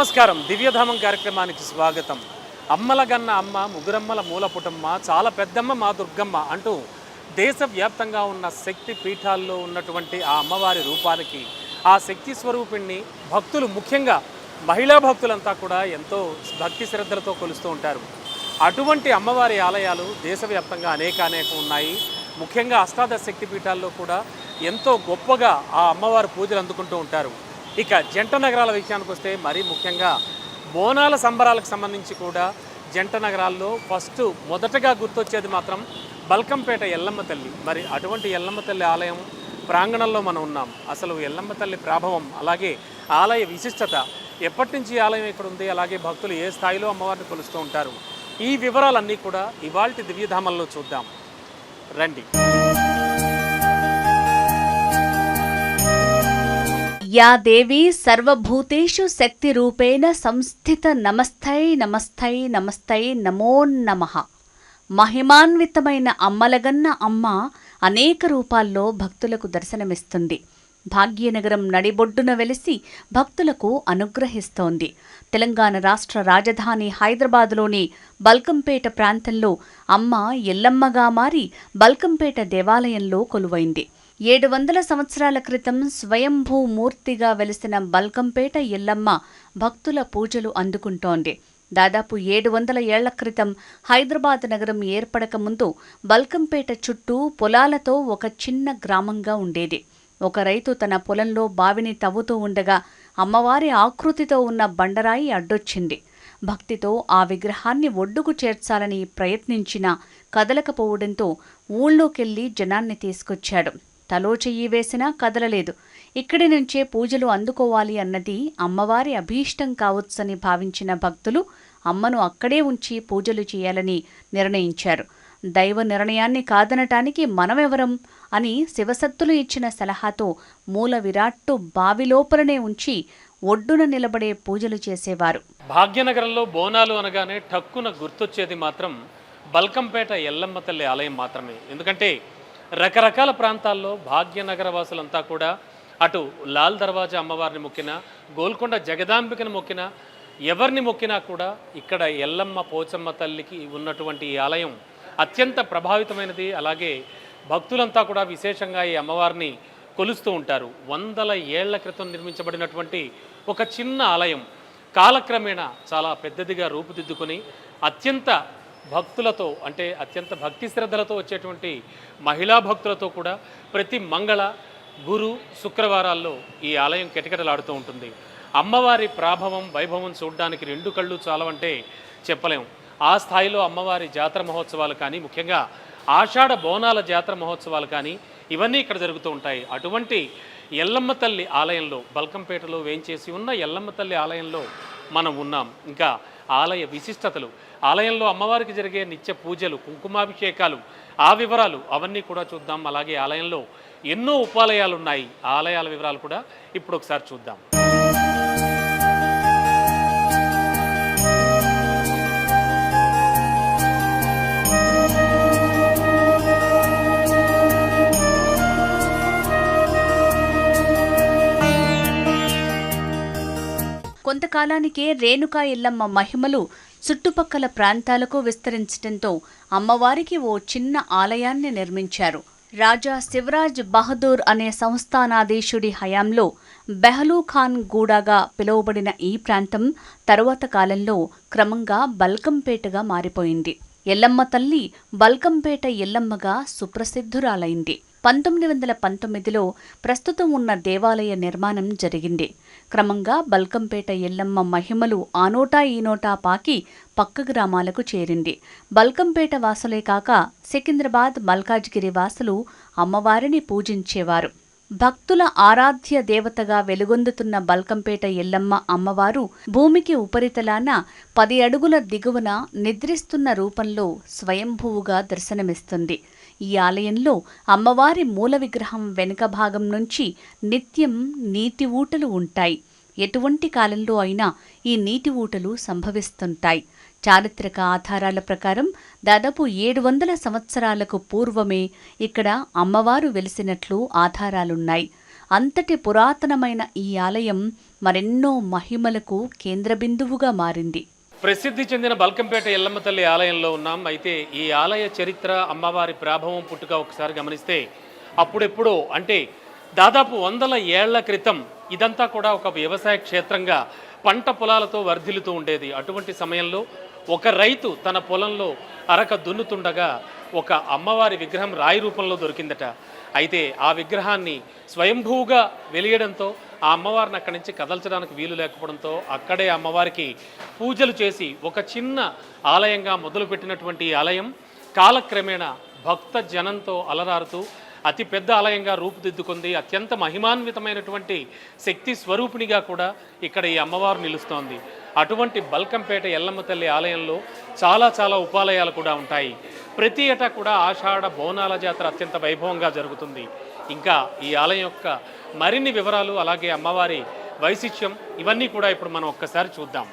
నమస్కారం. దివ్యధామం కార్యక్రమానికి స్వాగతం. అమ్మలగన్న అమ్మ ముగురమ్మల మూల పుటమ్మ చాలా పెద్దమ్మ మా దుర్గమ్మ అంటూ దేశవ్యాప్తంగా ఉన్న శక్తి పీఠాల్లో ఉన్నటువంటి ఆ అమ్మవారి రూపానికి ఆ శక్తి స్వరూపిణ్ణి భక్తులు ముఖ్యంగా మహిళా భక్తులంతా కూడా ఎంతో భక్తి శ్రద్ధలతో కొలుస్తూ ఉంటారు. అటువంటి అమ్మవారి ఆలయాలు దేశవ్యాప్తంగా అనేక అనేక ఉన్నాయి. ముఖ్యంగా అష్టాదశ శక్తి పీఠాల్లో కూడా ఎంతో గొప్పగా ఆ అమ్మవారి పూజలు అందుకుంటూ ఉంటారు. ఇక జంట నగరాల విషయానికి వస్తే మరీ ముఖ్యంగా బోనాల సంబరాలకు సంబంధించి కూడా జంట నగరాల్లో ఫస్ట్ మొదటగా గుర్తొచ్చేది మాత్రం బల్కంపేట ఎల్లమ్మ తల్లి. మరి అటువంటి ఎల్లమ్మ తల్లి ఆలయం ప్రాంగణంలో మనం ఉన్నాం. అసలు ఎల్లమ్మ తల్లి ప్రాభవం అలాగే ఆలయ విశిష్టత ఎప్పటి నుంచి ఆలయం ఇక్కడ ఉంది అలాగే భక్తులు ఏ స్థాయిలో అమ్మవారిని కొలుస్తూ ఉంటారు ఈ వివరాలన్నీ కూడా ఇవాల్టి దివ్యధామంలో చూద్దాం. రండి. యా దేవి సర్వభూతేషు శక్తిరూపేణ సంస్థిత నమస్థై నమస్థై నమస్థై నమో నమః. మహిమాన్వితమైన అమ్మలగన్న అమ్మ అనేక రూపాల్లో భక్తులకు దర్శనమిస్తుంది. భాగ్యనగరం నడిబొడ్డున వెలిసి భక్తులకు అనుగ్రహిస్తోంది. తెలంగాణ రాష్ట్ర రాజధాని హైదరాబాదులోని బల్కంపేట ప్రాంతంలో అమ్మ ఎల్లమ్మగా మారి బల్కంపేట దేవాలయంలో కొలువైంది. ఏడు వందల సంవత్సరాల క్రితం స్వయంభూ మూర్తిగా వెలిసిన బల్కంపేట ఎల్లమ్మ భక్తుల పూజలు అందుకుంటోంది. దాదాపు ఏడు వందల ఏళ్ళ క్రితం హైదరాబాద్ నగరం ఏర్పడక ముందు బల్కంపేట చుట్టూ పొలాలతో ఒక చిన్న గ్రామంగా ఉండేది. ఒక రైతు తన పొలంలో బావిని తవ్వుతూ ఉండగా అమ్మవారి ఆకృతితో ఉన్న బండరాయి అడ్డొచ్చింది. భక్తితో ఆ విగ్రహాన్ని ఒడ్డుకు చేర్చాలని ప్రయత్నించినా కదలకపోవడంతో ఊళ్ళోకెళ్ళి జనాన్ని తీసుకొచ్చాడు. తలో చెయ్యి వేసినా కదలలేదు. ఇక్కడి నుంచే పూజలు అందుకోవాలి అన్నది అమ్మవారి అభీష్టం కావచ్చని భావించిన భక్తులు అమ్మను అక్కడే ఉంచి పూజలు చేయాలని నిర్ణయించారు. దైవ నిర్ణయాన్ని కాదనటానికి మనమెవరం అని శివసత్తులు ఇచ్చిన సలహాతో మూల విరాట్టు బావిలోపలనే ఉంచి ఒడ్డున నిలబడే పూజలు చేసేవారు. భాగ్యనగరంలో బోనాలు అనగానే టక్కున గుర్తొచ్చేది మాత్రం బల్కంపేట ఎల్లమ్మ తల్లి ఆలయం మాత్రమే. ఎందుకంటే రకరకాల ప్రాంతాల్లో భాగ్యనగర వాసులంతా కూడా అటు లాల్ దర్వాజా అమ్మవారిని మొక్కిన గోల్కొండ జగదాంబికను మొక్కిన ఎవరిని మొక్కినా కూడా ఇక్కడ ఎల్లమ్మ పోచమ్మ తల్లికి ఉన్నటువంటి ఈ ఆలయం అత్యంత ప్రభావితమైనది. అలాగే భక్తులంతా కూడా విశేషంగా ఈ అమ్మవారిని కొలుస్తూ ఉంటారు. వందల ఏళ్ళ క్రితం నిర్మించబడినటువంటి ఒక చిన్న ఆలయం. కాలక్రమేణా చాలా పెద్దదిగా రూపుదిద్దుకొని అత్యంత భక్తులతో అంటే అత్యంత భక్తి శ్రద్ధలతో వచ్చేటువంటి మహిళా భక్తులతో కూడా ప్రతి మంగళ గురు శుక్రవారాల్లో ఈ ఆలయం కిటకిటలాడుతూ ఉంటుంది. అమ్మవారి ప్రాభవం వైభవం చూడడానికి రెండు కళ్ళు చాలవంటే చెప్పలేం. ఆ స్థాయిలో అమ్మవారి జాతర మహోత్సవాలు కానీ ముఖ్యంగా ఆషాఢ బోనాల జాతర మహోత్సవాలు కానీ ఇవన్నీ ఇక్కడ జరుగుతూ ఉంటాయి. అటువంటి ఎల్లమ్మ తల్లి ఆలయంలో బల్కంపేటలో వేయించేసి ఉన్న ఎల్లమ్మ తల్లి ఆలయంలో మనం ఉన్నాం. ఇంకా ఆలయ విశిష్టతలు ఆలయంలో అమ్మవారికి జరిగే నిత్య పూజలు కుంకుమాభిషేకాలు ఆ వివరాలు అవన్నీ కూడా చూద్దాం. అలాగే ఆలయంలో ఎన్నో ఉపాలయాలు ఉన్నాయి ఆ ఆలయాల వివరాలు కూడా ఇప్పుడు ఒకసారి చూద్దాం. కొంతకాలానికే రేణుకా ఎల్లమ్మ మహిమలు చుట్టుపక్కల ప్రాంతాలకు విస్తరించడంతో అమ్మవారికి ఓ చిన్న ఆలయాన్ని నిర్మించారు. రాజా శివరాజ్ బహదూర్ అనే సంస్థానాధీశుడి హయాంలో బెహలూ ఖాన్ గూడాగా పిలువబడిన ఈ ప్రాంతం తరువాత కాలంలో క్రమంగా బల్కంపేటగా మారిపోయింది. ఎల్లమ్మ తల్లి బల్కంపేట ఎల్లమ్మగా సుప్రసిద్ధురాలైంది. పంతొమ్మిది వందల పంతొమ్మిదిలో ప్రస్తుతం ఉన్న దేవాలయ నిర్మాణం జరిగింది. క్రమంగా బల్కంపేట ఎల్లమ్మ మహిమలు ఆనోటా ఈనోటా పాకి పక్క గ్రామాలకు చేరింది. బల్కంపేట వాసులే కాక సికింద్రాబాద్ మల్కాజ్గిరి వాసులు అమ్మవారిని పూజించేవారు. భక్తుల ఆరాధ్య దేవతగా వెలుగొందుతున్న బల్కంపేట ఎల్లమ్మ అమ్మవారు భూమికి ఉపరితలాన పది అడుగుల దిగువన నిద్రిస్తున్న రూపంలో స్వయంభువుగా దర్శనమిస్తుంది. ఈ ఆలయంలో అమ్మవారి మూల విగ్రహం వెనుక భాగం నుంచి నిత్యం నీటి ఊటలు ఉంటాయి. ఎటువంటి కాలంలో అయినా ఈ నీటి ఊటలు సంభవిస్తుంటాయి. చారిత్రక ఆధారాల ప్రకారం దాదాపు ఏడు వందల సంవత్సరాలకు పూర్వమే ఇక్కడ అమ్మవారు వెలిసినట్లు ఆధారాలున్నాయి. అంతటి పురాతనమైన ఈ ఆలయం మరెన్నో మహిమలకు కేంద్రబిందువుగా మారింది. ప్రసిద్ధి చెందిన బల్కంపేట ఎల్లమ్మ తల్లి ఆలయంలో ఉన్నాం. అయితే ఈ ఆలయ చరిత్ర అమ్మవారి ప్రాభవం పుట్టుక ఒకసారి గమనిస్తే అప్పుడెప్పుడో అంటే దాదాపు వందల ఏళ్ళ క్రితం ఇదంతా కూడా ఒక వ్యవసాయ క్షేత్రంగా పంట పొలాలతో వర్ధిల్లుతూ ఉండేది. అటువంటి సమయంలో ఒక రైతు తన పొలంలో అరక దున్నుతుండగా ఒక అమ్మవారి విగ్రహం రాయి రూపంలో దొరికిందట. అయితే ఆ విగ్రహాన్ని స్వయంభూగా వెలియడంతో ఆ అమ్మవారిని అక్కడి నుంచి కదల్చడానికి వీలు లేకపోవడంతో అక్కడే అమ్మవారికి పూజలు చేసి ఒక చిన్న ఆలయంగా మొదలుపెట్టినటువంటి ఈ ఆలయం కాలక్రమేణా భక్త జనంతో అలరారుతూ అతి పెద్ద ఆలయంగా రూపుదిద్దుకుంది. అత్యంత మహిమాన్వితమైనటువంటి శక్తి స్వరూపిణిగా కూడా ఇక్కడ ఈ అమ్మవారు నిలుస్తోంది. అటువంటి బల్కంపేట ఎల్లమ్మ తల్లి ఆలయంలో చాలా చాలా ఉపాలయాలు కూడా ఉంటాయి. ప్రతి ఏటా కూడా ఆషాఢ బోనాల జాతర అత్యంత వైభవంగా జరుగుతుంది. ఇంకా ఈ ఆలయం యొక్క మరిన్ని వివరాలు అలాగే అమ్మవారి వైశిష్యం ఇవన్నీ కూడా ఇప్పుడు మనం ఒక్కసారి చూద్దాం.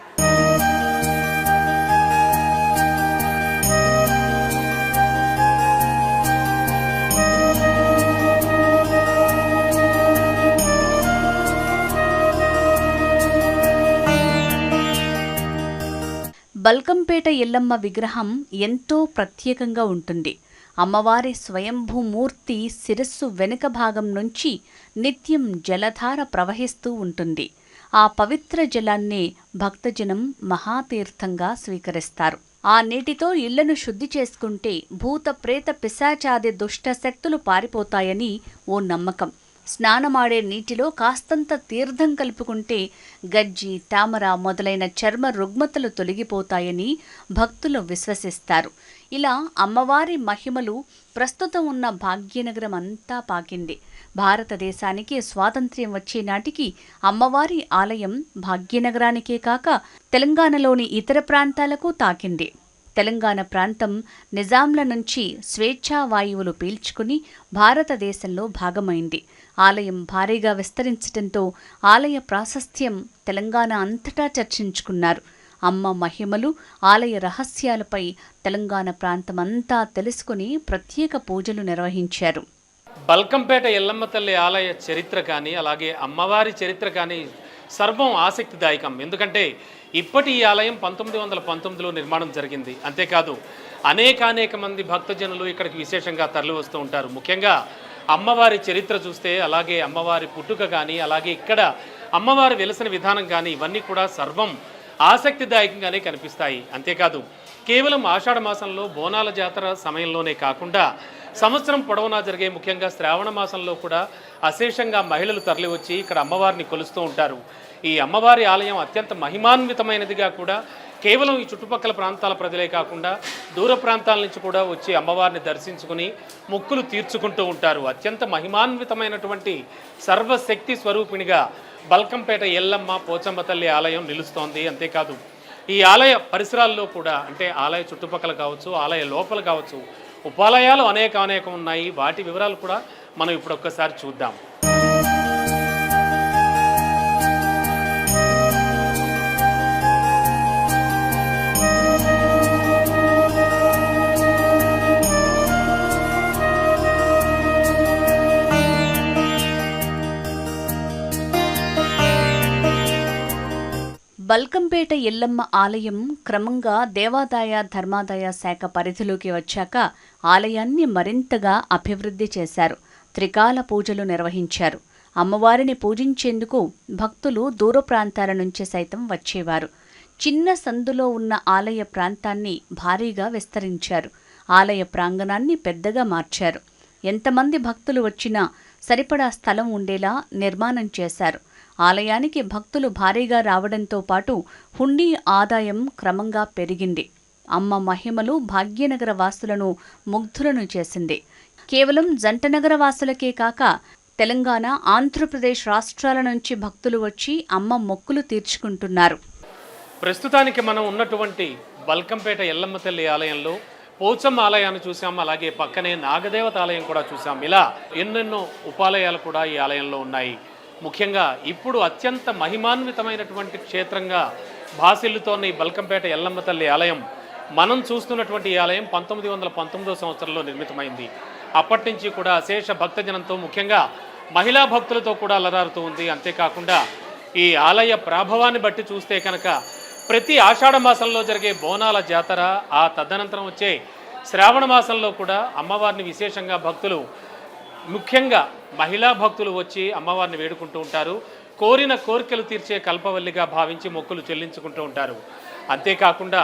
బల్కంపేట ఎల్లమ్మ విగ్రహం ఎంతో ప్రత్యేకంగా ఉంటుంది. అమ్మవారి స్వయంభూమూర్తి శిరస్సు వెనుక భాగం నుంచి నిత్యం జలధార ప్రవహిస్తూ ఉంటుంది. ఆ పవిత్ర జలాన్ని భక్తజనం మహాతీర్థంగా స్వీకరిస్తారు. ఆ నీటితో ఇళ్ళను శుద్ధి చేసుకుంటే భూత ప్రేత పిశాచాది దుష్ట శక్తులు పారిపోతాయని ఓ నమ్మకం. స్నానమాడే నీటిలో కాస్తంత తీర్థం కలుపుకుంటే గజ్జి తామర మొదలైన చర్మ రుగ్మతలు తొలగిపోతాయని భక్తులు విశ్వసిస్తారు. ఇలా అమ్మవారి మహిమలు ప్రస్తుతం ఉన్న భాగ్యనగరం అంతా పాకింది. భారతదేశానికి స్వాతంత్ర్యం వచ్చే నాటికి అమ్మవారి ఆలయం భాగ్యనగరానికే కాక తెలంగాణలోని ఇతర ప్రాంతాలకు తాకింది. తెలంగాణ ప్రాంతం నిజాంల నుంచి స్వేచ్ఛా వాయువులు పీల్చుకుని భారతదేశంలో భాగమైంది. ఆలయం భారీగా విస్తరించడంతో ఆలయ ప్రాశస్త్యం తెలంగాణ అంతటా చర్చించుకున్నారు. అమ్మ మహిమలు ఆలయ రహస్యాలపై తెలంగాణ ప్రాంతమంతా తెలుసుకుని ప్రత్యేక పూజలు నిర్వహించారు. బల్కంపేట ఎల్లమ్మ తల్లి ఆలయ చరిత్ర కానీ అలాగే అమ్మవారి చరిత్ర కానీ సర్వం ఆసక్తిదాయకం. ఎందుకంటే ఇప్పటి ఈ ఆలయం పంతొమ్మిది వందల పంతొమ్మిదిలో నిర్మాణం జరిగింది. అంతేకాదు అనేకానేక మంది భక్తజనులు ఇక్కడికి విశేషంగా తరలి వస్తూ ఉంటారు. ముఖ్యంగా అమ్మవారి చరిత్ర చూస్తే అలాగే అమ్మవారి పుట్టుక కానీ అలాగే ఇక్కడ అమ్మవారి వెలసిన విధానం కానీ ఇవన్నీ కూడా సర్వం ఆసక్తిదాయకంగానే కనిపిస్తాయి. అంతేకాదు కేవలం ఆషాఢ మాసంలో బోనాల జాతర సమయంలోనే కాకుండా సంవత్సరం పొడవునా జరిగే ముఖ్యంగా శ్రావణ మాసంలో కూడా అశేషంగా మహిళలు తరలివచ్చి ఇక్కడ అమ్మవారిని కొలుస్తూ ఉంటారు. ఈ అమ్మవారి ఆలయం అత్యంత మహిమాన్వితమైనదిగా కూడా కేవలం ఈ చుట్టుపక్కల ప్రాంతాల ప్రజలే కాకుండా దూర ప్రాంతాల నుంచి కూడా వచ్చి అమ్మవారిని దర్శించుకుని మొక్కులు తీర్చుకుంటూ ఉంటారు. అత్యంత మహిమాన్వితమైనటువంటి సర్వశక్తి స్వరూపిణిగా బల్కంపేట ఎల్లమ్మ పోచమ్మ తల్లి ఆలయం నిలుస్తోంది. అంతేకాదు ఈ ఆలయ పరిసరాల్లో కూడా అంటే ఆలయ చుట్టుపక్కల కావచ్చు ఆలయ లోపల కావచ్చు ఉపాలయాలు అనేక అనేకం ఉన్నాయి. వాటి వివరాలు కూడా మనం ఇప్పుడు ఒక్కసారి చూద్దాం. బల్కంపేట ఎల్లమ్మ ఆలయం క్రమంగా దేవాదాయ ధర్మాదాయ శాఖ పరిధిలోకి వచ్చాక ఆలయాన్ని మరింతగా అభివృద్ధి చేశారు. త్రికాల పూజలు నిర్వహించారు. అమ్మవారిని పూజించేందుకు భక్తులు దూర ప్రాంతాల నుంచి సైతం వచ్చేవారు. చిన్న సందులో ఉన్న ఆలయ ప్రాంతాన్ని భారీగా విస్తరించారు. ఆలయ ప్రాంగణాన్ని పెద్దగా మార్చారు. ఎంతమంది భక్తులు వచ్చినా సరిపడా స్థలం ఉండేలా నిర్మాణం చేశారు. ఆలయానికి భక్తులు భారీగా రావడంతో పాటు హుండీ ఆదాయం క్రమంగా పెరిగింది. అమ్మ మహిమలు భాగ్యనగర వాసులను ముగ్ధులను చేసింది. కేవలం జంటనగర వాసులకే కాక తెలంగాణ ఆంధ్రప్రదేశ్ రాష్ట్రాల నుంచి భక్తులు వచ్చి అమ్మ మొక్కులు తీర్చుకుంటున్నారు. ప్రస్తుతానికి మనం ఉన్నటువంటి బల్కంపేట ఎల్లమ్మ తల్లి ఆలయంలో పోచమ్మ ఆలయాన్ని చూసాం. అలాగే పక్కనే నాగదేవత ఆలయం కూడా చూసాం. ఇలా ఎన్నెన్నో ఉపాలయాలు కూడా ఈ ఆలయంలో ఉన్నాయి. ముఖ్యంగా ఇప్పుడు అత్యంత మహిమాన్వితమైనటువంటి క్షేత్రంగా భాసిల్లుతోన్న ఈ బల్కంపేట ఎల్లమ్మ తల్లి ఆలయం మనం చూస్తున్నటువంటి ఈ ఆలయం పంతొమ్మిది వందల పంతొమ్మిదో సంవత్సరంలో నిర్మితమైంది. అప్పటి నుంచి కూడా అశేష భక్తజనంతో ముఖ్యంగా మహిళా భక్తులతో కూడా అలరారుతూ ఉంది. అంతేకాకుండా ఈ ఆలయ ప్రాభవాన్ని బట్టి చూస్తే కనుక ప్రతి ఆషాఢ మాసంలో జరిగే బోనాల జాతర ఆ తదనంతరం వచ్చే శ్రావణ మాసంలో కూడా అమ్మవారిని విశేషంగా భక్తులు ముఖ్యంగా మహిళా భక్తులు వచ్చి అమ్మవారిని వేడుకుంటూ ఉంటారు. కోరిన కోరికలు తీర్చే కల్పవల్లిగా భావించి మొక్కులు చెల్లించుకుంటూ ఉంటారు. అంతేకాకుండా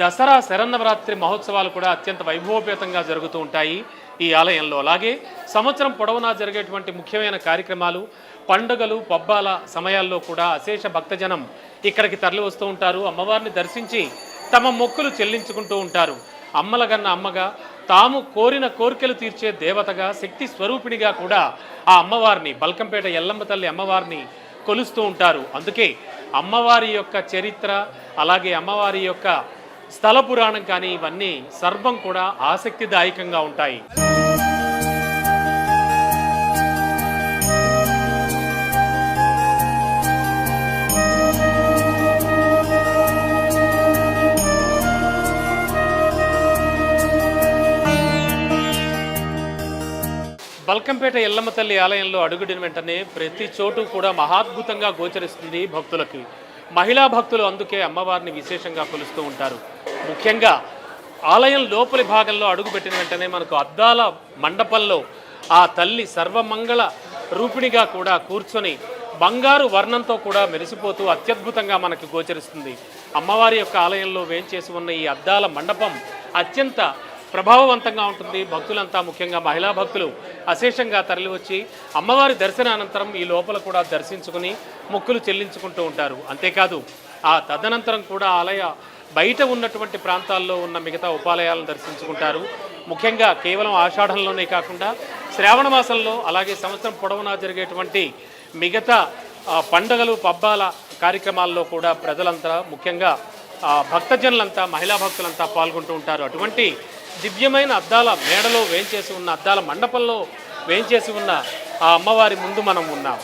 దసరా శరన్నవరాత్రి మహోత్సవాలు కూడా అత్యంత వైభవోపేతంగా జరుగుతూ ఉంటాయి ఈ ఆలయంలో. అలాగే సంవత్సరం పొడవునా జరిగేటువంటి ముఖ్యమైన కార్యక్రమాలు పండుగలు పబ్బాల సమయాల్లో కూడా అశేష భక్తజనం ఇక్కడికి తరలి వస్తూ ఉంటారు. అమ్మవారిని దర్శించి తమ మొక్కులు చెల్లించుకుంటూ ఉంటారు. అమ్మలగన్న అమ్మగా తాము కోరిన కోరికలు తీర్చే దేవతగా శక్తి స్వరూపిణిగా కూడా ఆ అమ్మవారిని బల్కంపేట ఎల్లమ్మ తల్లి అమ్మవారిని కొలుస్తూ ఉంటారు. అందుకే అమ్మవారి యొక్క చరిత్ర అలాగే అమ్మవారి యొక్క స్థల పురాణం కానీ ఇవన్నీ సర్వం కూడా ఆసక్తిదాయకంగా ఉంటాయి. బల్కంపేట ఎల్లమ్మ తల్లి ఆలయంలో అడుగుడిన వెంటనే ప్రతి చోటు కూడా మహాద్భుతంగా గోచరిస్తుంది భక్తులకి. మహిళా భక్తులు అందుకే అమ్మవారిని విశేషంగా కొలుస్తూ ఉంటారు. ముఖ్యంగా ఆలయం లోపలి భాగంలో అడుగుపెట్టిన వెంటనే మనకు అద్దాల మండపంలో ఆ తల్లి సర్వమంగళ రూపిణిగా కూడా కూర్చొని బంగారు వర్ణంతో కూడా మెరిసిపోతూ అత్యద్భుతంగా మనకు గోచరిస్తుంది. అమ్మవారి యొక్క ఆలయంలో వేంచేసి ఉన్న ఈ అద్దాల మండపం అత్యంత ప్రభావవంతంగా ఉంటుంది. భక్తులంతా ముఖ్యంగా మహిళా భక్తులు అశేషంగా తరలివచ్చి అమ్మవారి దర్శనానంతరం ఈ లోపల కూడా దర్శించుకుని మొక్కులు చెల్లించుకుంటూ ఉంటారు. అంతేకాదు ఆ తదనంతరం కూడా ఆలయ బయట ఉన్నటువంటి ప్రాంతాల్లో ఉన్న మిగతా ఉపాలయాలను దర్శించుకుంటారు. ముఖ్యంగా కేవలం ఆషాఢంలోనే కాకుండా శ్రావణ మాసంలో అలాగే సంవత్సరం పొడవునా జరిగేటువంటి మిగతా పండగలు పబ్బాల కార్యక్రమాల్లో కూడా ప్రజలంతా ముఖ్యంగా భక్తజనులంతా మహిళా భక్తులంతా పాల్గొంటూ ఉంటారు. అటువంటి దివ్యమైన అద్దాల మేడలో వేంచేసి ఉన్న అద్దాల మండపంలో వేంచేసి ఉన్న ఆ అమ్మవారి ముందు మనం ఉన్నాం.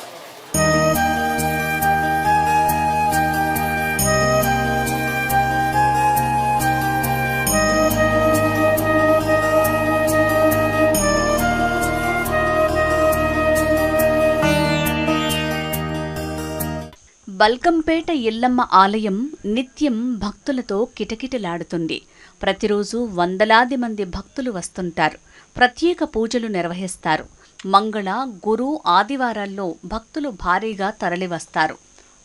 బల్కంపేట ఎల్లమ్మ ఆలయం నిత్యం భక్తులతో కిటకిటలాడుతుంది. ప్రతిరోజు వందలాది మంది భక్తులు వస్తుంటారు. ప్రత్యేక పూజలు నిర్వహిస్తారు. మంగళ గురు ఆదివారాల్లో భక్తులు భారీగా తరలివస్తారు.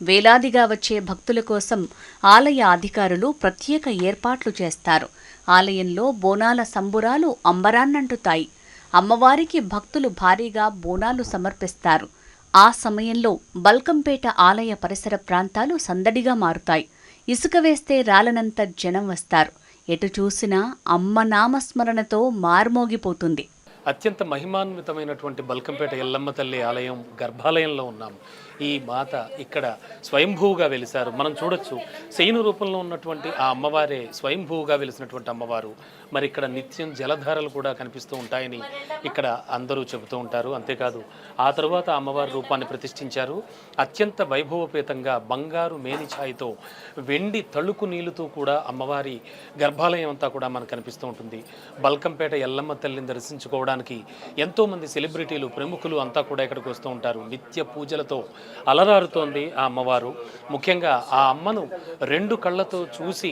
వేలాదిగా వచ్చే భక్తుల కోసం ఆలయ అధికారులు ప్రత్యేక ఏర్పాట్లు చేస్తారు. ఆలయంలో బోనాల సంబురాలు అంబరాన్నంటుతాయి. అమ్మవారికి భక్తులు భారీగా బోనాలు సమర్పిస్తారు. ఆ సమయంలో బల్కంపేట ఆలయ పరిసర ప్రాంతాలు సందడిగా మారుతాయి. ఇసుక వేస్తే రాలనంత జనం వస్తారు. ఎటు చూసినా అమ్మ నామస్మరణతో మారుమోగిపోతుంది. అత్యంత మహిమాన్వితమైనటువంటి బల్కంపేట ఎల్లమ్మ తల్లి ఆలయం గర్భాలయంలో ఉన్నాము. ఈ మాత ఇక్కడ స్వయంభూగా వెలిశారు. మనం చూడొచ్చు శయను రూపంలో ఉన్నటువంటి ఆ అమ్మవారే స్వయంభూగా వెలిసినటువంటి అమ్మవారు. మరి ఇక్కడ నిత్యం జలధారలు కూడా కనిపిస్తూ ఉంటాయని ఇక్కడ అందరూ చెబుతూ ఉంటారు. అంతేకాదు ఆ తరువాత అమ్మవారి రూపాన్ని ప్రతిష్ఠించారు. అత్యంత వైభవపేతంగా బంగారు మేనిఛాయితో వెండి తళుకు నీళ్ళతో కూడా అమ్మవారి గర్భాలయం అంతా కూడా మనకు కనిపిస్తూ ఉంటుంది. బల్కంపేట ఎల్లమ్మ తల్లిని దర్శించుకోవడానికి ఎంతోమంది సెలబ్రిటీలు ప్రముఖులు అంతా కూడా ఇక్కడికి వస్తూ ఉంటారు. నిత్య పూజలతో అలరారుతోంది ఆ అమ్మవారు. ముఖ్యంగా ఆ అమ్మను రెండు కళ్ళతో చూసి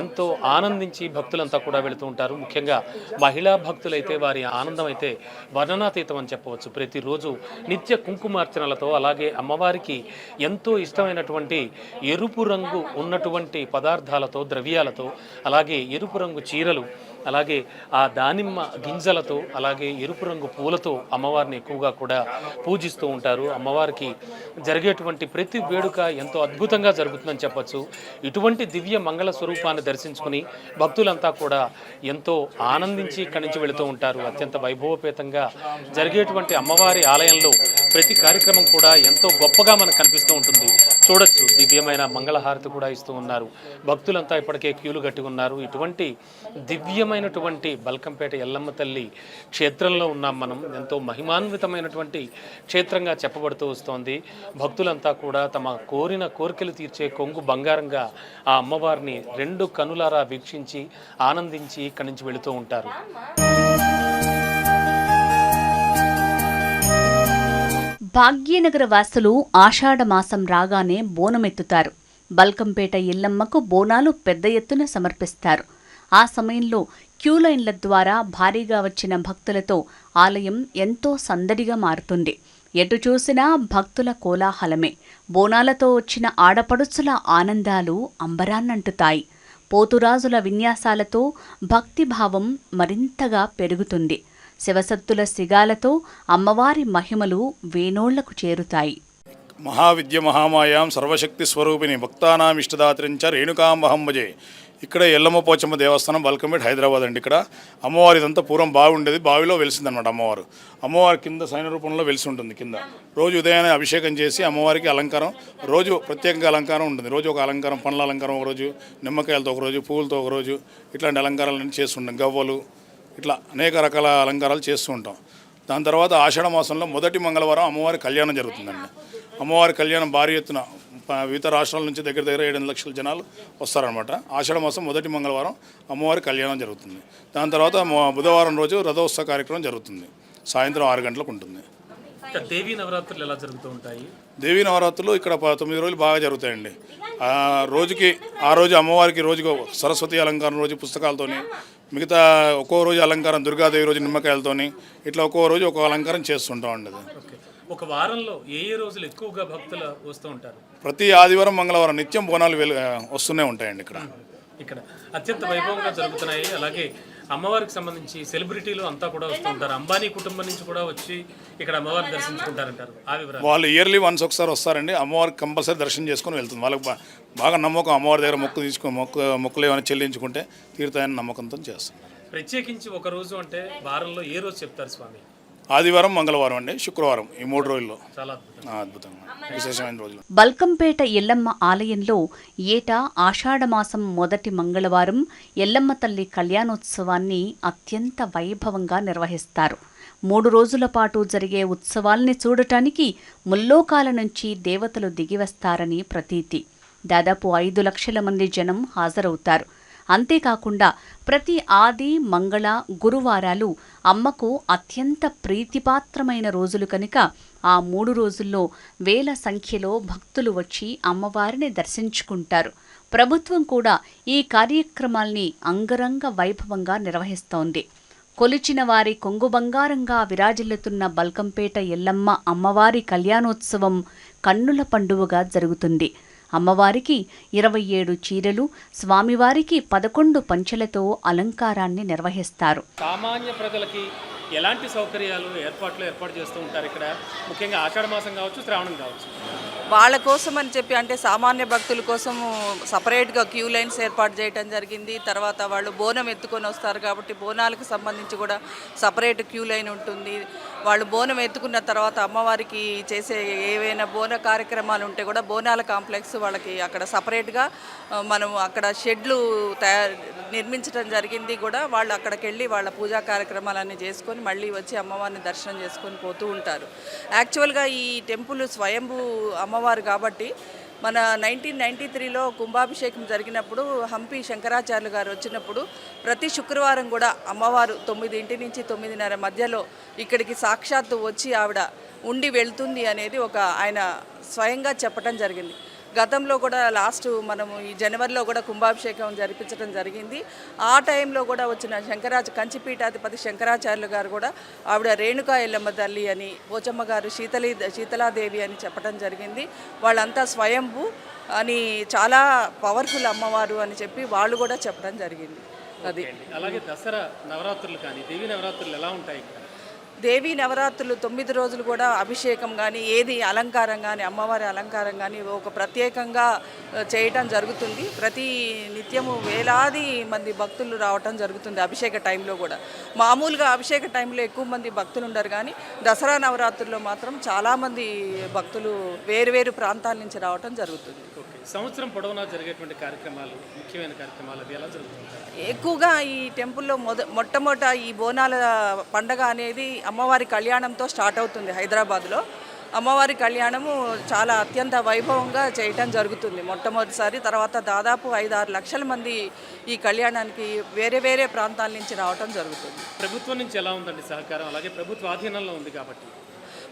ఎంతో ఆనందించి భక్తులంతా కూడా వెళుతూ ఉంటారు. ముఖ్యంగా మహిళా భక్తులైతే వారి ఆనందం అయితే వర్ణనాతీతం అని చెప్పవచ్చు. ప్రతిరోజు నిత్య కుంకుమార్చనలతో అలాగే అమ్మవారికి ఎంతో ఇష్టమైనటువంటి ఎరుపు రంగు ఉన్నటువంటి పదార్థాలతో ద్రవ్యాలతో అలాగే ఎరుపు రంగు చీరలు అలాగే ఆ దానిమ్మ గింజలతో అలాగే ఎరుపు రంగు పూలతో అమ్మవారిని ఎక్కువగా కూడా పూజిస్తూ ఉంటారు. అమ్మవారికి జరిగేటువంటి ప్రతి వేడుక ఎంతో అద్భుతంగా జరుగుతుందని చెప్పొచ్చు. ఇటువంటి దివ్య మంగళ స్వరూపాన్ని దర్శించుకుని భక్తులంతా కూడా ఎంతో ఆనందించి ఇక్కడి నుంచి వెళుతూ ఉంటారు. అత్యంత వైభవపేతంగా జరిగేటువంటి అమ్మవారి ఆలయంలో ప్రతి కార్యక్రమం కూడా ఎంతో గొప్పగా మనకు కనిపిస్తూ ఉంటుంది. చూడొచ్చు దివ్యమైన మంగళహారతి కూడా ఇస్తూ ఉన్నారు. భక్తులంతా ఇప్పటికే క్యూలు కట్టి ఉన్నారు. ఇటువంటి దివ్యం దివ్యమైనటువంటి బల్కంపేట ఎల్లమ్మ తల్లి క్షేత్రంలో ఉన్నాం మనం. ఎంతో మహిమాన్వితమైనటువంటి క్షేత్రంగా చెప్పబడుతూ వస్తోంది. భక్తులంతా కూడా తమ కోరిన కోరికలు తీర్చే కొంగు బంగారంగా ఆ అమ్మవారిని రెండు కనులారా వీక్షించి ఆనందించి ఇక్కడి నుంచి వెళుతూ ఉంటారు. భాగ్యనగర వాసులు ఆషాఢమాసం రాగానే బోనమెత్తుతారు. బల్కంపేట ఎల్లమ్మకు బోనాలు పెద్ద ఎత్తున సమర్పిస్తారు. ఆ సమయంలో క్యూలైన్ల ద్వారా భారీగా వచ్చిన భక్తులతో ఆలయం ఎంతో సందడిగా మారుతుంది. ఎటు చూసినా భక్తుల కోలాహలమే. బోనాలతో వచ్చిన ఆడపడుచుల ఆనందాలు అంబరాన్నంటుతాయి. పోతురాజుల విన్యాసాలతో భక్తిభావం మరింతగా పెరుగుతుంది. శివసత్తుల సిగాలతో అమ్మవారి మహిమలు వేణోళ్ళకు చేరుతాయి. మహావిద్య మహామాయాం సర్వశక్తి స్వరూపిణి భక్తానాం ఇష్టదాత్రించ రేణుకాంబహం భజే. ఇక్కడ ఎల్లమ్మ పోచమ్మ దేవస్థానం బల్కంపేట హైదరాబాద్ అండి ఇక్కడ. అమ్మవారి ఇదంతా పూర్వం బావి ఉండేది బావిలో వెలిసిందనమాట అమ్మవారు. అమ్మవారి కింద సైన రూపంలో వెలిసి ఉంటుంది కింద. రోజు ఉదయాన్నే అభిషేకం చేసి అమ్మవారికి అలంకారం రోజు ప్రత్యేకంగా అలంకారం ఉంటుంది. రోజు ఒక అలంకారం పండ్ల అలంకారం ఒకరోజు నిమ్మకాయలతో ఒక రోజు పువ్వులతో ఒక రోజు ఇట్లాంటి అలంకారాలన్నీ చేస్తుంటాం గవ్వలు ఇట్లా అనేక రకాల అలంకారాలు చేస్తూ ఉంటాం. దాని తర్వాత ఆషాఢ మాసంలో మొదటి మంగళవారం అమ్మవారి కళ్యాణం జరుగుతుందండి. అమ్మవారి కళ్యాణం భారీ ఎత్తున వివిధ రాష్ట్రాల నుంచి దగ్గర దగ్గర ఏడు లక్షల జనాలు వస్తారనమాట ఆషాఢ మాసం మొదటి మంగళవారం అమ్మవారి కళ్యాణం జరుగుతుంది. దాని తర్వాత బుధవారం రోజు రథోత్సవ కార్యక్రమం జరుగుతుంది. సాయంత్రం ఆరు గంటలకు ఉంటుంది. దేవీ నవరాత్రులు ఎలా జరుగుతూ ఉంటాయి? దేవీ నవరాత్రులు ఇక్కడ తొమ్మిది రోజులు బాగా జరుగుతాయండి. రోజుకి ఆ రోజు అమ్మవారికి రోజుకు సరస్వతి అలంకారం రోజు పుస్తకాలతోని మిగతా ఒక్కో రోజు అలంకారం దుర్గాదేవి రోజు నిమ్మకాయలతోని ఇట్లా ఒక్కో రోజు ఒక్కో అలంకారం చేస్తుంటాం అండి ఒక వారంలో ఏ ఏ రోజులు ఎక్కువగా భక్తులు వస్తూ ఉంటారు? ప్రతి ఆదివారం మంగళవారం నిత్యం బోనాలు వస్తూనే ఉంటాయండి ఇక్కడ. ఇక్కడ అత్యంత వైభవంగా జరుగుతున్నాయి. అలాగే అమ్మవారికి సంబంధించి సెలబ్రిటీలు అంతా కూడా వస్తూ ఉంటారు. అంబానీ కుటుంబం నుంచి కూడా వచ్చి ఇక్కడ అమ్మవారిని దర్శించుకుంటారంటారు. ఆ వివరాలు. వాళ్ళు ఇయర్లీ వన్స్ ఒకసారి వస్తారండి. అమ్మవారికి కంపల్సరీ దర్శనం చేసుకొని వెళ్తుంది. వాళ్ళకి బాగా నమ్మకం అమ్మవారి దగ్గర మొక్కు తీసుకొని మొక్కు మొక్కులు ఏమైనా చెల్లించుకుంటే తీరుతాయని నమ్మకంతో చేస్తున్నారు ప్రత్యేకించి ఒక రోజు అంటే వారంలో ఏ రోజు చెప్తారు స్వామి? ఆదివారం మంగళవారం అండి. శుక్రవారం ఈ మూడు రోజుల్లో. చాలా అద్భుతం. ఆ, అద్భుతంగా. విశేషమైన రోజులు. బల్కంపేట ఎల్లమ్మ ఆలయంలో ఏటా ఆషాఢమాసం మొదటి మంగళవారం ఎల్లమ్మ తల్లి కళ్యాణోత్సవాన్ని అత్యంత వైభవంగా నిర్వహిస్తారు. మూడు రోజుల పాటు జరిగే ఉత్సవాల్ని చూడటానికి ముల్లోకాల నుంచి దేవతలు దిగివస్తారని ప్రతీతి. దాదాపు ఐదు లక్షల మంది జనం హాజరవుతారు. అంతేకాకుండా ప్రతి ఆది మంగళ గురువారాలు అమ్మకు అత్యంత ప్రీతిపాత్రమైన రోజులు కనుక ఆ మూడు రోజుల్లో వేల సంఖ్యలో భక్తులు వచ్చి అమ్మవారిని దర్శించుకుంటారు. ప్రభుత్వం కూడా ఈ కార్యక్రమాల్ని అంగరంగ వైభవంగా నిర్వహిస్తోంది. కొలిచిన వారి కొంగు బంగారంగా విరాజిల్లుతున్న బల్కంపేట ఎల్లమ్మ అమ్మవారి కళ్యాణోత్సవం కన్నుల పండువగా జరుగుతుంది. అమ్మవారికి ఇరవై ఏడు చీరలు స్వామివారికి పదకొండు పంచెలతో అలంకారాన్ని నిర్వహిస్తారు. సామాన్య ప్రజలకి ఎలాంటి సౌకర్యాలు ఏర్పాట్లు ఏర్పాటు చేస్తూ ఉంటారు ఇక్కడ? ముఖ్యంగా ఆషాఢ మాసం కావచ్చు శ్రావణం కావచ్చు. వాళ్ళ కోసం అని చెప్పి అంటే సామాన్య భక్తుల కోసం సపరేట్గా క్యూ లైన్స్ ఏర్పాటు చేయడం జరిగింది. తర్వాత వాళ్ళు బోనం ఎత్తుకొని వస్తారు కాబట్టి బోనాలకు సంబంధించి కూడా సపరేట్ క్యూ లైన్ ఉంటుంది. వాళ్ళు బోనం ఎత్తుకున్న తర్వాత అమ్మవారికి చేసే ఏవైనా బోన కార్యక్రమాలు ఉంటే కూడా బోనాల కాంప్లెక్స్ వాళ్ళకి అక్కడ సపరేట్గా మనం అక్కడ షెడ్లు తయారు నిర్మించడం జరిగింది కూడా. వాళ్ళు అక్కడికి వెళ్ళి వాళ్ళ పూజా కార్యక్రమాలన్నీ చేసుకొని మళ్ళీ వచ్చి అమ్మవారిని దర్శనం చేసుకొని పోతూ ఉంటారు. యాక్చువల్గా ఈ టెంపుల్ స్వయంభూ అమ్మవారు కాబట్టి మన నైన్టీన్ నైంటీ త్రీలో కుంభాభిషేకం జరిగినప్పుడు హంపి శంకరాచార్యులు గారు వచ్చినప్పుడు ప్రతి శుక్రవారం కూడా అమ్మవారు తొమ్మిదింటి నుంచి తొమ్మిదిన్నర మధ్యలో ఇక్కడికి సాక్షాత్తు వచ్చి ఆవిడ ఉండి వెళ్తుంది అనేది ఒక ఆయన స్వయంగా చెప్పడం జరిగింది. గతంలో కూడా లాస్ట్ మనము ఈ జనవరిలో కూడా కుంభాభిషేకం జరిపించడం జరిగింది. ఆ టైంలో కూడా వచ్చిన శంకరాచ కంచిపీఠాధిపతి శంకరాచార్యులు గారు కూడా ఆవిడ రేణుకా ఎల్లమ్మ తల్లి అని పోచమ్మ గారు శీతలి శీతలాదేవి అని చెప్పడం జరిగింది. వాళ్ళంతా స్వయంభూ అని చాలా పవర్ఫుల్ అమ్మవారు అని చెప్పి వాళ్ళు కూడా చెప్పడం జరిగింది. అది. అలాగే దసరా నవరాత్రులు కానీ దేవి నవరాత్రులు ఎలా ఉంటాయి ఇక్కడ? దేవీ నవరాత్రులు తొమ్మిది రోజులు కూడా అభిషేకం కానీ ఏది అలంకారం కానీ అమ్మవారి అలంకారం కానీ ఒక ప్రత్యేకంగా చేయటం జరుగుతుంది. ప్రతి నిత్యము వేలాది మంది భక్తులు రావటం జరుగుతుంది అభిషేక టైంలో కూడా. మామూలుగా అభిషేక టైంలో ఎక్కువ మంది భక్తులు ఉండరు కానీ దసరా నవరాత్రుల్లో మాత్రం చాలామంది భక్తులు వేరు వేరు ప్రాంతాల నుంచి రావటం జరుగుతుంది. సంవత్సరం పొడవునా జరిగేటువంటి కార్యక్రమాలు ముఖ్యమైన కార్యక్రమాలు అవి ఎలా జరుగుతుంటాయి? ఎక్కువగా ఈ టెంపుల్లో మొద మొట్టమొదట ఈ బోనాల పండగ అనేది అమ్మవారి కళ్యాణంతో స్టార్ట్ అవుతుంది హైదరాబాద్లో. అమ్మవారి కళ్యాణము చాలా అత్యంత వైభవంగా చేయటం జరుగుతుంది మొట్టమొదటిసారి. తర్వాత దాదాపు ఐదు ఆరు లక్షల మంది ఈ కళ్యాణానికి వేరే వేరే ప్రాంతాల నుంచి రావటం జరుగుతుంది. ప్రభుత్వం నుంచి ఎలా ఉందండి సహకారం? అలాగే ప్రభుత్వ ఆధీనంలో ఉంది కాబట్టి.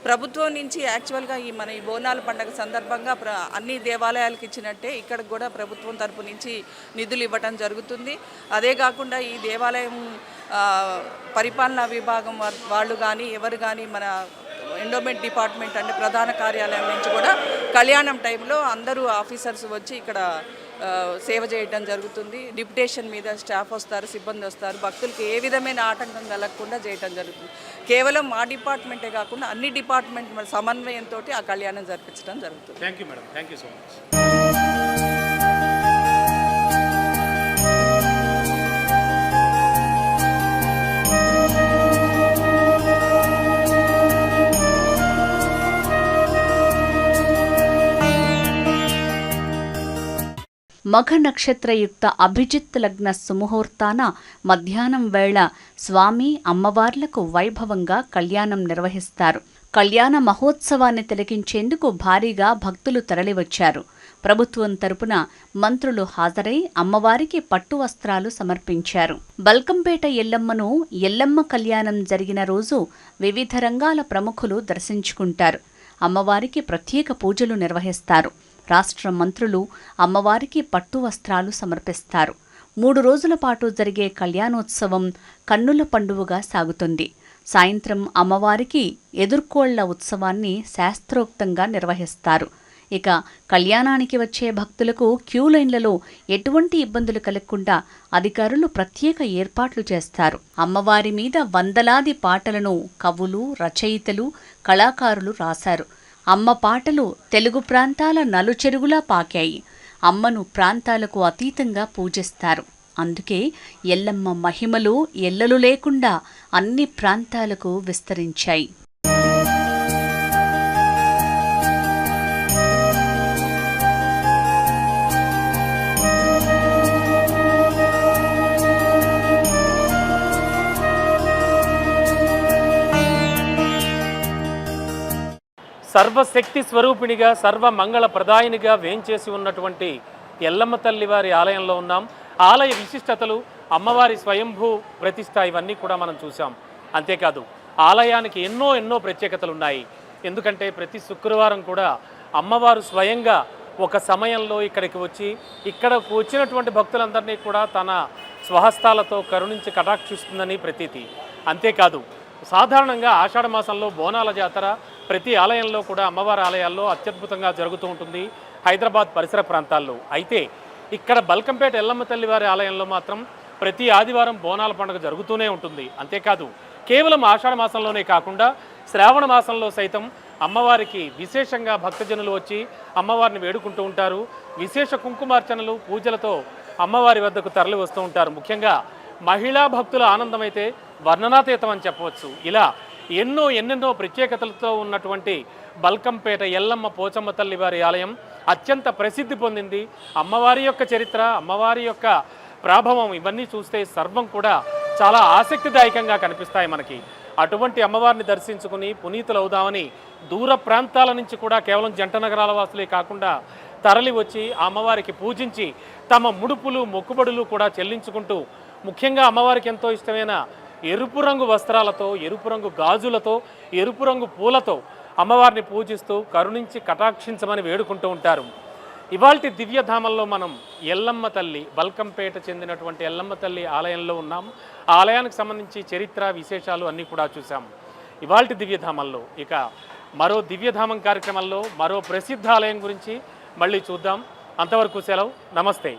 ప్రభుత్వం నుంచి యాక్చువల్గా ఈ మన ఈ బోనాల పండుగ సందర్భంగా అన్ని దేవాలయాలకు ఇచ్చినట్టే ఇక్కడ కూడా ప్రభుత్వం తరపు నుంచి నిధులు ఇవ్వటం జరుగుతుంది. అదే కాకుండా ఈ దేవాలయం పరిపాలనా విభాగం వాళ్ళు కానీ ఎవరు కానీ మన ఎండోమెంట్ డిపార్ట్మెంట్ అంటే ప్రధాన కార్యాలయం నుంచి కూడా కళ్యాణం టైంలో అందరూ ఆఫీసర్స్ వచ్చి ఇక్కడ సేవ చేయడం జరుగుతుంది. డిప్యుటేషన్ మీద స్టాఫ్ వస్తారు సిబ్బంది వస్తారు. భక్తులకు ఏ విధమైన ఆటంకం కలగకుండా చేయడం జరుగుతుంది. కేవలం మా డిపార్ట్మెంటే కాకుండా అన్ని డిపార్ట్మెంట్ సమన్వయంతో ఆ కళ్యాణం జరిపించడం జరుగుతుంది. Thank you madam thank you so much Magha నక్షత్రయుక్త అభిజిత్ లగ్న సుముహూర్తాన మధ్యాహ్నం వేళ స్వామి అమ్మవార్లకు వైభవంగా కళ్యాణం నిర్వహిస్తారు. కళ్యాణ మహోత్సవాన్ని తిలకించేందుకు భారీగా భక్తులు తరలివచ్చారు. ప్రభుత్వం తరపున మంత్రులు హాజరై అమ్మవారికి పట్టు వస్త్రాలు సమర్పించారు. బల్కంపేట ఎల్లమ్మను ఎల్లమ్మ కళ్యాణం జరిగిన రోజు వివిధ రంగాల ప్రముఖులు దర్శించుకుంటారు. అమ్మవారికి ప్రత్యేక పూజలు నిర్వహిస్తారు. రాష్ట్ర మంత్రులు అమ్మవారికి పట్టు వస్త్రాలు సమర్పిస్తారు. మూడు రోజుల పాటు జరిగే కళ్యాణోత్సవం కన్నుల పండువగా సాగుతుంది. సాయంత్రం అమ్మవారికి ఎదుర్కోళ్ళ ఉత్సవాన్ని శాస్త్రోక్తంగా నిర్వహిస్తారు. ఇక కళ్యాణానికి వచ్చే భక్తులకు క్యూ లైన్లలో ఎటువంటి ఇబ్బందులు కలగకుండా అధికారులు ప్రత్యేక ఏర్పాట్లు చేస్తారు. అమ్మవారి మీద వందలాది పాటలను కవులు రచయితలు కళాకారులు రాశారు. అమ్మ పాటలు తెలుగు ప్రాంతాల నలుచెరుగులా పాకాయి. అమ్మను ప్రాంతాలకు అతీతంగా పూజిస్తారు. అందుకే ఎల్లమ్మ మహిమలు ఎల్లలు లేకుండా అన్ని ప్రాంతాలకు విస్తరించాయి. సర్వశక్తి స్వరూపిణిగా సర్వ మంగళ ప్రదాయినిగా వేంచేసి ఉన్నటువంటి ఎల్లమ్మ తల్లి వారి ఆలయంలో ఉన్నాం. ఆలయ విశిష్టతలు అమ్మవారి స్వయంభూ ప్రతిష్ట ఇవన్నీ కూడా మనం చూసాం అంతేకాదు ఆలయానికి ఎన్నో ఎన్నో ప్రత్యేకతలు ఉన్నాయి. ఎందుకంటే ప్రతి శుక్రవారం కూడా అమ్మవారు స్వయంగా ఒక సమయంలో ఇక్కడికి వచ్చి ఇక్కడకు వచ్చినటువంటి భక్తులందరినీ కూడా తన స్వహస్తాలతో కరుణించి కటాక్షిస్తుందని ప్రతీతి. అంతేకాదు సాధారణంగా ఆషాఢ మాసంలో బోనాల జాతర ప్రతి ఆలయంలో కూడా అమ్మవారి ఆలయాల్లో అత్యద్భుతంగా జరుగుతూ ఉంటుంది హైదరాబాద్ పరిసర ప్రాంతాల్లో. అయితే ఇక్కడ బల్కంపేట ఎల్లమ్మ తల్లి వారి ఆలయంలో మాత్రం ప్రతి ఆదివారం బోనాల పండుగ జరుగుతూనే ఉంటుంది. అంతేకాదు కేవలం ఆషాఢ మాసంలోనే కాకుండా శ్రావణ మాసంలో సైతం అమ్మవారికి విశేషంగా భక్తజనులు వచ్చి అమ్మవారిని వేడుకుంటూ ఉంటారు. విశేష కుంకుమార్చనలు పూజలతో అమ్మవారి వద్దకు తరలి వస్తూ ఉంటారు. ముఖ్యంగా మహిళా భక్తుల ఆనందం అయితే వర్ణనాతీతం అని చెప్పవచ్చు. ఇలా ఎన్నో ఎన్నెన్నో ప్రత్యేకతలతో ఉన్నటువంటి బల్కంపేట ఎల్లమ్మ పోచమ్మ తల్లి వారి ఆలయం అత్యంత ప్రసిద్ధి పొందింది. అమ్మవారి యొక్క చరిత్ర అమ్మవారి యొక్క ప్రాభవం ఇవన్నీ చూస్తే సర్వం కూడా చాలా ఆసక్తిదాయకంగా కనిపిస్తాయి మనకి. అటువంటి అమ్మవారిని దర్శించుకుని పునీతులవుదామని దూర ప్రాంతాల నుంచి కూడా కేవలం జంట నగరాల వాసులే కాకుండా తరలి వచ్చి ఆ అమ్మవారికి పూజించి తమ ముడుపులు మొక్కుబడులు కూడా చెల్లించుకుంటూ ముఖ్యంగా అమ్మవారికి ఎంతో ఇష్టమైన ఎరుపు రంగు వస్త్రాలతో ఎరుపు రంగు గాజులతో ఎరుపు రంగు పూలతో అమ్మవారిని పూజిస్తూ కరుణించి కటాక్షించమని వేడుకుంటూ ఉంటారు. ఇవాల్టి దివ్యధామంలో మనం ఎల్లమ్మ తల్లి బల్కంపేట చెందినటువంటి ఎల్లమ్మ తల్లి ఆలయంలో ఉన్నాం. ఆ ఆలయానికి సంబంధించి చరిత్ర విశేషాలు అన్నీ కూడా చూసాం ఇవాల్టి దివ్యధామంలో ఇక మరో దివ్యధామం కార్యక్రమంలో మరో ప్రసిద్ధ ఆలయం గురించి మళ్ళీ చూద్దాం. అంతవరకు సెలవు. నమస్తే.